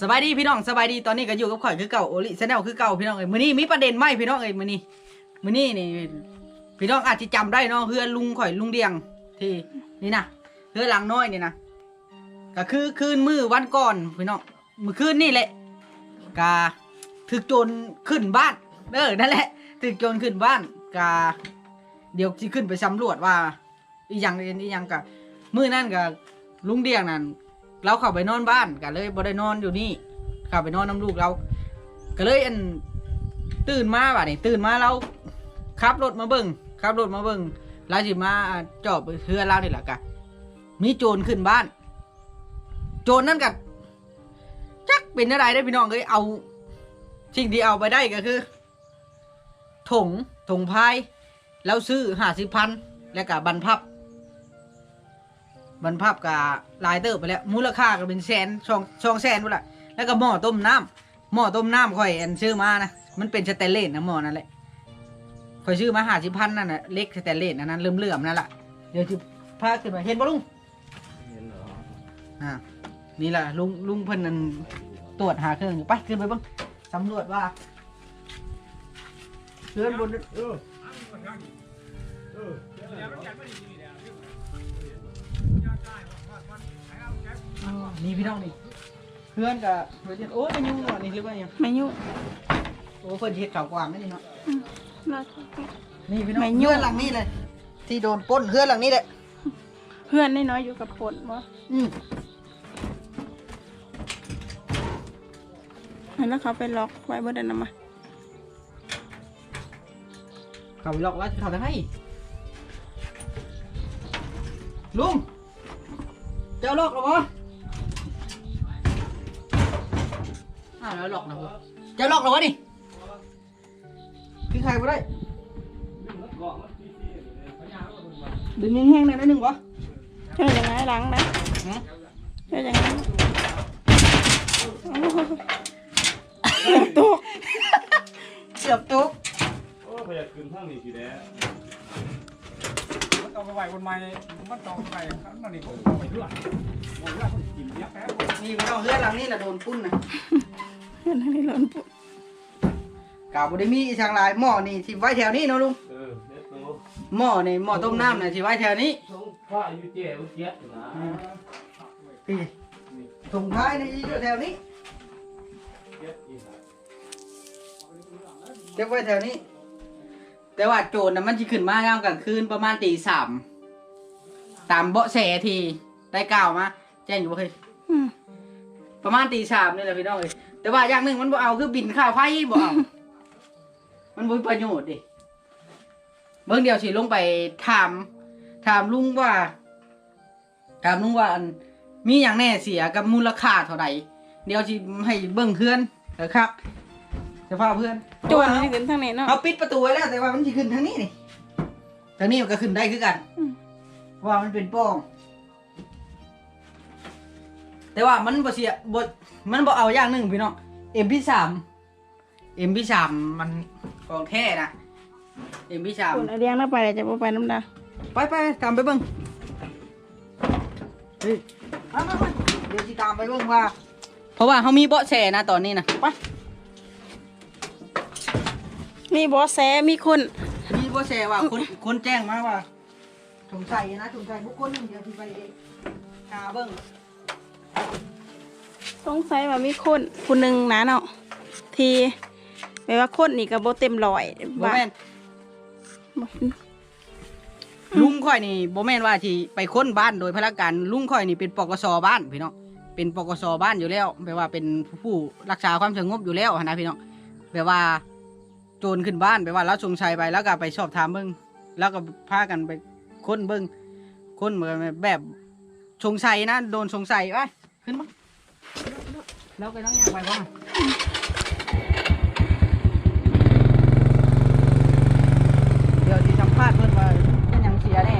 สบายดีพี่น้องสบายดีตอนนี้ก็อยู่กับข่อยคือเก่าโอลิแนลคือเก่าพี่น้องเอ้ยมื้อนี้มีประเด็นไหมพี่น้องเอ้ยมื้อนี้มื้อนี้นี่พี่น้องอาจจะจำได้เนาะเฮือนลุงข่อยลุงเดียงที่นี่นะเฮือนหลังน้อยนี่นะก็คือคืนมือวันก่อนพี่น้องมื้อคืนนี่แหละกาถึกโจรขึ้นบ้านเออนั่นแหละถึกโจรขึ้นบ้านกาเดี๋ยวสิขึ้นไปสำรวจว่าอีหยังอีหยังกะมื้อนั่นก็ลุงเดียงนั่น เราเข้าไปนอนบ้านก็เลยบ่ได้นอนอยู่นี่เข้าไปนอนน้ำลูกเรา ก็เลยอันตื่นมาบ่ะนี่ตื่นมาเราขับรถมาเบิ่งขับรถมาเบิ่งเราสิมาจอบเฮือเรานี่แหละกะมีโจรขึ้นบ้าน โจรนั่นกับจักเป็นอะไรได้พี่น้องเอ้ยเอาสิ่งที่เอาไปได้ก็คือถงถงพายแล้วซื้อห้าสิบพันแล้วก็บรรพับบรรพับกับ ลายเติบไปแล้ว มูลค่าก็เป็นแสนช่องช่องแสนพุ่นละแล้วก็หม้อต้มน้ำหม้อต้มน้ำค่อยอันซื้อมานะมันเป็นสแตนเลสนะหม้อนั่นแหละค่อยซื้อมาหาสิพันนั่นน่ะเล็กสแตนเลสอันนั้นเลื่อมๆนั่นแหละเดี๋ยวจะพาขึ้นมาเห็นปะลุงเห็นเหรออ่านี่แหละลุงลุงเพิ่นนั่นตรวจหาเครื่องอยู่ไปขึ้นไปเบ้างสำรวจว่าเครื่องบนเออเออ นี่พี่น้องนี่เครื่องกับเฮ้ยโอ้ยมันยุ่งหน่อยนี่หรือว่ายังไม่ยุ่งโอ้เพิ่นเฮ็ดข่าวกวางไม่นี่เนาะเรานี่พี่น้องไม่ยุ่งเฮือนหลังนี้เลย ที่โดนปล้นเฮือนหลังนี้แหละเพื่อนน้อยๆอยู่กับผลวะอืมแล้วเขาไปล็อกไว้บนนั้นนะมาเขาไปหลอกว่าเขาจะให้ลุงเจ้าหลอกเหรอวะ อ้าวแล้วหลอกนะวะเจ้าหลอกเหรอวะนี่คือใครมาได้ดึงแห้งๆหน่อยนิดนึงวะเจอยังไงหลังนะหืมเจอยังไงตกเสียบจุกโอ้พยายามขึ้นทางนี้ทีแล้มันต้องไปไหวบนไม้มันต้องไปข้างนอกนี่ผมไปเรื่อยหมดเรื่องคนกินเยอะแป๊บนี่พี่น้องเฮือนหลังนี้แหละโดนปล้นนะ เพื่อนนี่หล่นปุ๊บกาบได้มีอีทางหลายหม้อนี่ที่ไว้แถวนี้เนาะลุงเออเด็ดโตหม้อนี่หม้อต้มน้ำนี่ที่ไว้แถวนี้ทงผ้าอยู่เจ๊อุเจี๊ยบนะพี่ถุงท้ายนี่อยู่แถวนี้เจี๊ยบอีหาเก็บไว้แถวนี้ แต่ว่าโจรนะมันจะขึ้นมายามกลางคืนประมาณตีสามตามเบาะแสที่ได้กล่าวมาแจ้งอยู่ว่าเคยอืมประมาณตีสามนี่แหละพี่น้องเอ้ย แต่ว่าอย่างหนึ่งมันบ่เอาคือบินค่าไฟบ่เอา มันบ่มีประโยชน์ดิเบิ่งเดียวสิลงไปถาม ถามลุงว่า ถามลุงว่าอันมีอย่างแน่เสียกับมูลค่าเท่าไหร่เดี๋ยวสิให้เบิ่งเพื่อนนะครับจะพาเพื่อนโจรนี่ขึ้นทางนี้เนาะเอาปิดประตูไว้แล้วแต่ว่ามันจะขึ้นทางนี้นี่ทางนี้มันก็ขึ้นได้คือกันอืมเพราะว่ามันเป็นป้อง แต่ว่ามันบ่เสียบ่มันบ่เอาอย่างหนึ่งพี่น้อง MP3 MP3 มันของแท้นะ MP3 คนเอาเลี้ยงน่าไปเลยจะบ่ไปน้ำดาไปไปตามไปเบิ่งเฮ้ยมามามาเดี๋ยวสิตามไปเบิ่งว่า เพราะว่าเขามีเบาะแสนะตอนนี้นะไปมีบอสแสมีคนมีเบาะแสว่าคนคนแจ้งมาว่าสงสัยนะสงสัยบุคคลหนึ่งเดียวที่ไปหาเบิ่ง สงสัยว่ามีคนคนหนึ่งนะเนาะที่แปลว่าคนนี่ก็บ่เต็มร้อยบ่ว่าแม่นบ่ลุงข่อยนี่บ่แม่นว่าที่ไปค้นบ้านโดยพละการลุงข่อยนี่เป็นปกสบ้านพี่น้องเป็นปกสบ้านอยู่แล้วแปลว่าเป็นผู้รักษาความสงบอยู่แล้วหั้นนะพี่น้องแปลว่า โจรขึ้นบ้านแปลว่าเราสงสัยไปแล้วก็ไปสอบถามเบิ่งแล้วก็พากันไปค้นเบิ่งค้นเหมือนแบบสงสัยนะโดนสงสัยไป ขึ้นมาแล้วไปต้องยากไปบ้างเดี๋ยวที่สัมภาษณ์เพิ่นว่าเป็นหยังเสียแน่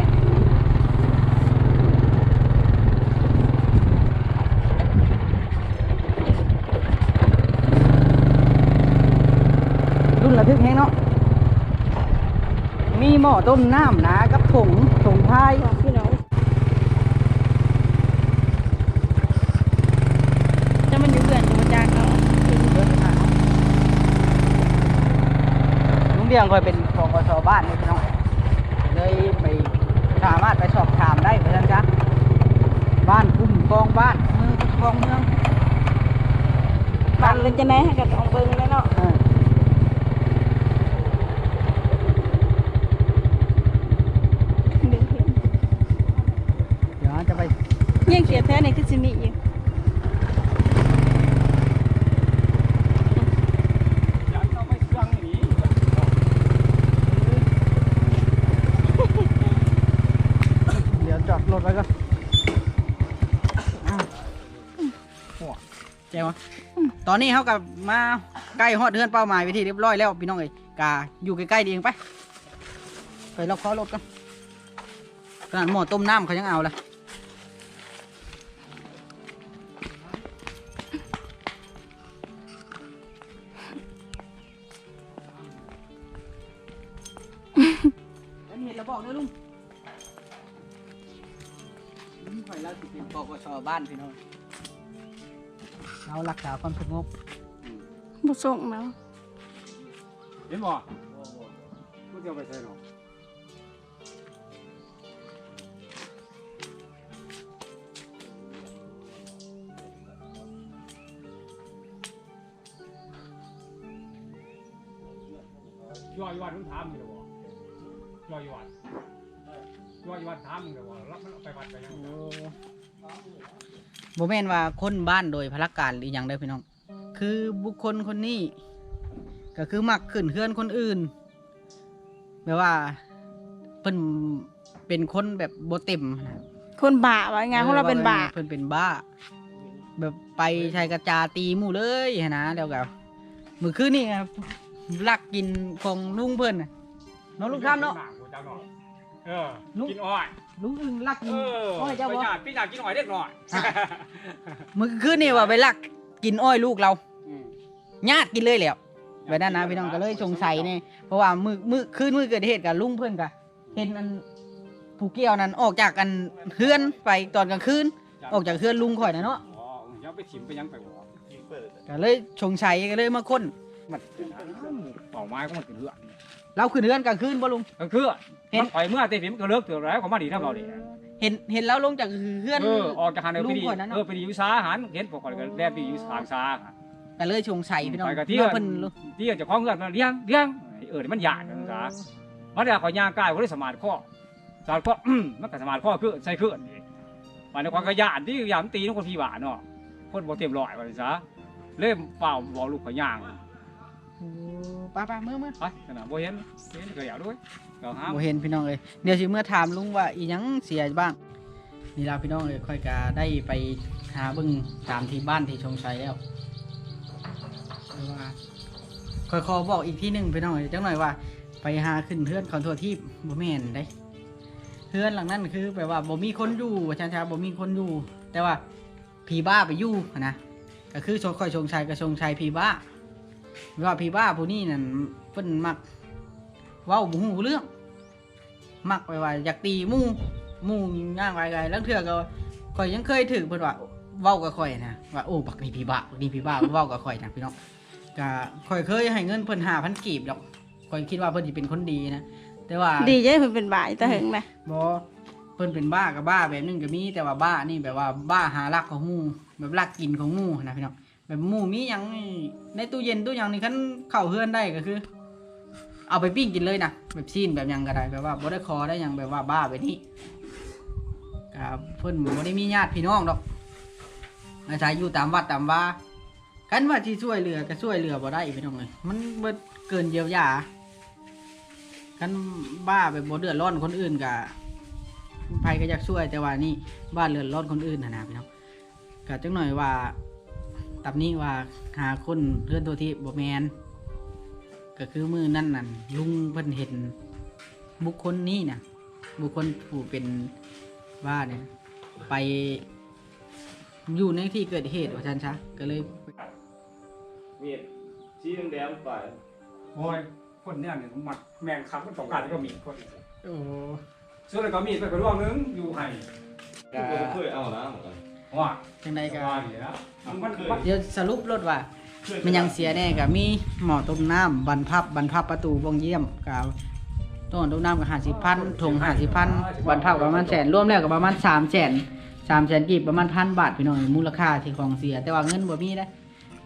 รุ่นระทึกแฮงเนาะมีหม้อต้มน้ำนะกับถุงถุงพาย บอกพี่น้องจะมันอยู่เพื่อน งเดียงเคยเป็นปกสบ้านนี่พี่น้องเลยไปสามารถไปสอบถามได้เหมือนกันจ้ะบ้านคุ้มครองบ้านเมืองคุ้มครองเมืองบ้านเป็นจังได๋ให้กับต้องเบิ่งแน่เนาะเออเบิ่งเห็นเดี๋ยวจะไปยังเขียนแท้นี่คือสิมีอยู่ อยากเอาไปเครื่องนี้ เดี๋ยวจอดรถไว้ก่อนอ้าว โอ้เจ๋งวะตอนนี้เขากับมาใกล้ฮอดเดือนเป้าหมายไปที่เรียบร้อยแล้วพี่น้องเอ้ยกาอยู่ใกล้ๆดีเองไปไปล็อกคอรถกันขนาดหม้อต้มน้ำเขายังเอาเลยแล้วเห็นแล้วบอกด้วยลุงอืมข่อยเราสิเป็นปปชบ้านพี่น้อง เรารักษาความสงบบ่ส่งแล้วเห็นบ่กูจะเอาไปใส่หรอย่อยวันมึงถามมึงเลยบ่ย่อยวันย่อยวันถามมึงเลยบ่รับมันเอาไปวัดไปยังโบแมนว่าคนบ้านโดยพละการหรือหยังได้อพี่น้อง คือบุคคลคนนี้ ก็คือมักขึ้นเฮือนคนอื่นแบบว่าเพิ่นเป็นคนแบบโบเต็มนะคนบ้าว่าไงานของเราเป็นบ้าเพิ่นเป็นบ้า แบบไปชายกระจาตีหมู่เลยหั้นนะเดี๋ยวกับมือคืนนี่ครับลักกินของลุงเพิ่นน่ะเน้องลุงทำเนาะเอ อลุง กินอ้อยลุงอึงลักกิเอนออ้อยเจ้าไปบ่ญาติพี่ญาติกินอ้อยเด็กหน่อยมือคืนนี่ว่าไปลักกินอ้อยลูกเราญาติกินเลยแหล้วแบบนั้นนะพี่น้องก็เลยสงสัยเนี่ยเพราะว่ามือมือคืนมือเกิดเหตุกับลุงเพื่อนกะเห็นอันผู้เกี่ยวนั้นออกจากกันเฮือนไปตอนกลางคืนออกจากเฮือนลุงข่อยนะเนาะอ๋อยังไปถิ่มไปยังไปบ่ยิงเปิดก็เลยสงสัยก็เลยมาค้นมันเป่าไม้ก็มันเป็นเลือดเราขึ้นเฮือนกลางคืนบ่ลุงก็คือ เห็น มันปล่อยเมื่อเตะถิ่มก็เลิกเถื่อแล้วของมาดีทั้งเราดิเห็นเห็นแล้วลงจากเฮือน เออออกจากหันเออไปดีลุงก่อนนั้นเนอะ เออไปดีวิสาหันเห็นพวกคนก็แลบดีวิสาสาก็เลยสงสัยพี่น้องไปกับที่ ว่าเพิ่นลุงที่จะคล้องเงินมาเลี้ยงเลี้ยงเออนี่มันหยาดนะจ๊ะมันเดี๋ยวขอย่างกายว่าได้สมาร์ทข้อสมาร์ทข้อ มันก็สมาร์ทข้อคือใส่เครื่องนี่มันในความกระยานที่ยามตีน้องคนพี่หวานเนาะคนบ่เต็มร้อยว่าซะเล่มเปล่าบอกลูกขย่างโอ้ ป้าป้าเมื่อเมื่อไปขนาดบ่เห็นเห็นก็อยากด้วยก็ห้ามบ่เห็นพี่น้องเอ้ยเดี๋ยวสิเมื่อถามลุงว่าอีหยังเสียบ้างนี่ล่ะพี่น้องเอ้ยค่อยกาได้ไปหาเบิ่งตามที่บ้านที่ชงชัยแล้วแต่ว่าคอยขอบอกอีกที่หนึ่งพี่น้องเอ้ยจังหน่อยว่า ไปหาขึ้นเฮือนเขาทั่วที่บ่แม่นได้เฮือนหลังนั้นคือแบบว่าบ่มีคนอยู่ว่าช้าๆบ่มีคนอยู่ แต่ว่าผีบ้าไปอยู่หั้นนะก็คือชงคอยชงชัยกับชงชัยผีบ้า ว่าผีบ้าผู้นี้นั่นเพิ่นมักเว้าบ่ฮู้เรื่อง มักไปว่าอยากตีหมู่หมู่ย่างไปไกลแล้วเทื่อก็ข่อยยังเคยถือเพิ่นว่าเว้ากับข่อยนะว่าโอ้บักนี่ผีบ้าบักนี่ผีบ้าเว้ากับข่อยนะพี่น้องก็ข่อยเคยให้เงินเพิ่นห้าพันกีบดอกข่อยคิดว่าเพิ่นสิเป็นคนดีนะแต่ว่าดีใจเพิ่นเป็นบ้าอยู่แต่หึงนะบ่เพิ่นเป็นบ้ากับบ้าแบบนึงก็มีแต่ว่าบ้านี่แบบว่าบ้าหารักของหมู่แบบรักกินของหมู่นะพี่น้อง แบบหมูมีหยังในตู้เย็นตู้หยังนี่คันเข้าเฮือนได้ก็คือ เอาไปปิ้งกินเลยนะแบบซีนแบบหยังก็ได้แบบว่าบ่ได้คอได้หยังแบบว่าบ้าแบบนี้ก็เพิ่นบ่ได้มีญาติพี่น้องดอกอาศัยอยู่ตามวัดตามว่ากันว่าที่ช่วยเหลือก็ช่วยเหลือบ่ได้พี่น้องเอ้ยมันเบิดเกินเยียวยากันบ้าแบบบ่เดือดร้อนคนอื่นก็ไผก็อยากช่วยแต่ว่านี่บ้านเดือดร้อนคนอื่นนะนะพี่น้องก็จังหน่อยว่า ตับนี้ว่าหาคนเพื่อนตัวที่บ่แมนก็คือมือนั่นนั่นลุงเพิ่นเห็น บุคคลนี้นะบุคคลผู้เป็นว่าเนี่ยไปอยู่ในที่เกิดเหตุว่าชันชะก็เลยมีดชี้แดงๆไปโอ้ยคนเนี่ยเนี่ยมัดแมงคับมันต้องการก็มีคนโอ้ส่วนแล้วก็มีดไปกระร่วงนึงอยู่ให้ก็ผมเคยเอานะเหมือนกัน ว่าจังใดก็ว่านี่นะมันมันเดี๋ยวสรุปรถว่า มันยังเสียแน่ก็มีหม้อต้มน้ำบรรพับบรรพับประตูวงเยี่ยมกับต้นต้มน้ำกับห้าสิบพันถงห้าสิบพันบรรพับกับประมาณแสนรวมแล้วกับประมาณสามแสนสามแสนกีบประมาณพันบาทพี่น้องมูลค่าที่ของเสีย แต่ว่าเงินบ่มีนะ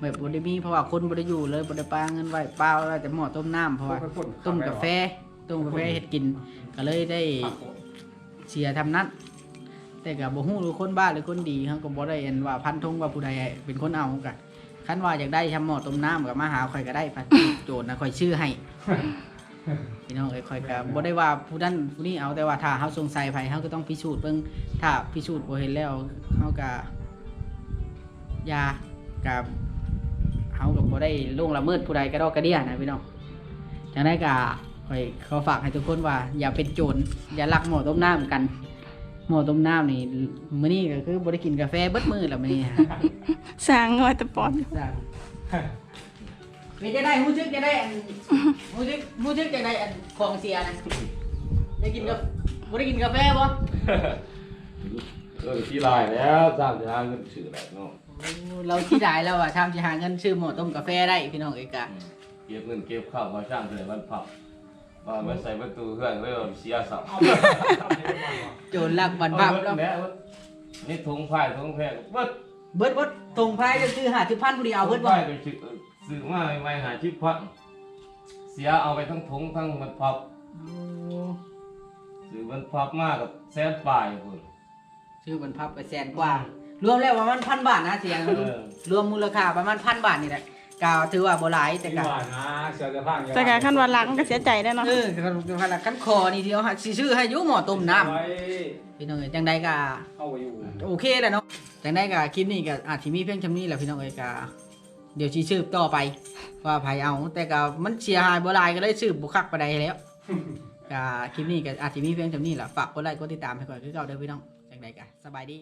แบบบ่ได้มีเพราะว่าคนบ่ได้อยู่เลยบ่ได้ปาเงินไว้เปล่าแล้วแต่หม้อต้มน้ำเพราะว่าต้มกาแฟต้มกาแฟเฮ็ดกิน ก็เลยได้เสียทำนั้น แต่กับบ่ฮู้หรือคนบ้าหรือคนดีเขาก็บ่ได้เห็นว่าพันธงว่าผู้ใดเป็นคนเอากันคันว่าอยากได้ทำหมอต้มน้ำกับมาหาข่อยก็ได้พันโจทย์นะข่อยชื่อให้พี่น้องเอ้ยข่อยก็บ่ได้ว่าผู้นั้นผู้นี้เอาแต่ว่าถ้าเฮาสงสัยไผเฮาก็ต้องพิสูจน์เบิ่งถ้าพิสูจน์บ่เห็นแล้วเฮาก็ยากับเฮาก็บ่ได้ล่วงละเมิดผู้ใดกระดอกกระเดี้ยนะพี่น้องจังได๋ก็ข่อยขอฝากให้ทุกคนว่าอย่าเป็นโจรอย่าลักหมอต้มน้ำกัน หม้อต้มน้ำนี่มื้อนี้ก็คือบ่ได้กินกาแฟเบิดมื้อแล้วมื้อนี้สร้างงอยตะปอนสั่งเป็นจะได้ฮู้ซึกจะได้อันฮู้ซึกฮู้ซึกจะได้อันของเสียนะได้กินกาบ่ได้กินกาแฟบ่เออที่ลายแล้วสร้างจะหาเงินซื้อแหละเนาะโอ้เราที่ได้แล้วอะทำสิหาเงินซื้อหม้อต้มกาแฟได้พี่น้องเอกะเก็บเงินเก็บข้าวมาสร้างเลยมันผับ มามาใส่ประตูเพื่อนไว้ว่าเสียเสาโจรลักบันบับแล้วแม่นี่ถุงผ้าถุงแพรเบิดเบิดเบิดตรงไพ่จะซื้อหาที่พันผู้เดียวเอาเบิดบ่ผ้าไปซื้อซื้อมาไม่หาชิปพักเสียเอาไปทั้งถุงทั้งมันพับโอ้ซื้อมันพับมากกับแสนปลายพุ่นซื้อบันพับไปแสนกว่า รวมแล้วประมาณพันบาทนะเสียเออรวมมูลค่าประมาณพันบาทนี่แหละ กาวถือว่าบ่หลายแต่ที่กะบ้านนะเสือจะพังแต่การขั้นวันหลังก็เสียใจได้เนาะเออคันคันคอนี่ที่เอาหักสิซื้อให้อยู่หม้อต้มน้ำไว้พี่น้องเอ้ยจังใดก็เข้าไปอยู่โอเคแหละเนาะจังใดก็คลิปนี้ก็อาจสิมีเพียงชำนี้แหละพี่น้องเอ้ยก็เดี๋ยวสิสืบต่อไป ว่าไผเอา แต่ก็มันเสียหายบ่หลายก็เลยสืบบ่คักปานใดแล้วก็คลิปนี้ก็อาจสิมีเพียงชำนี้แหละฝากกดไลค์กดติดตามให้ก่อนคือเก่าเด้อพี่น้องจังใดก็สบายดี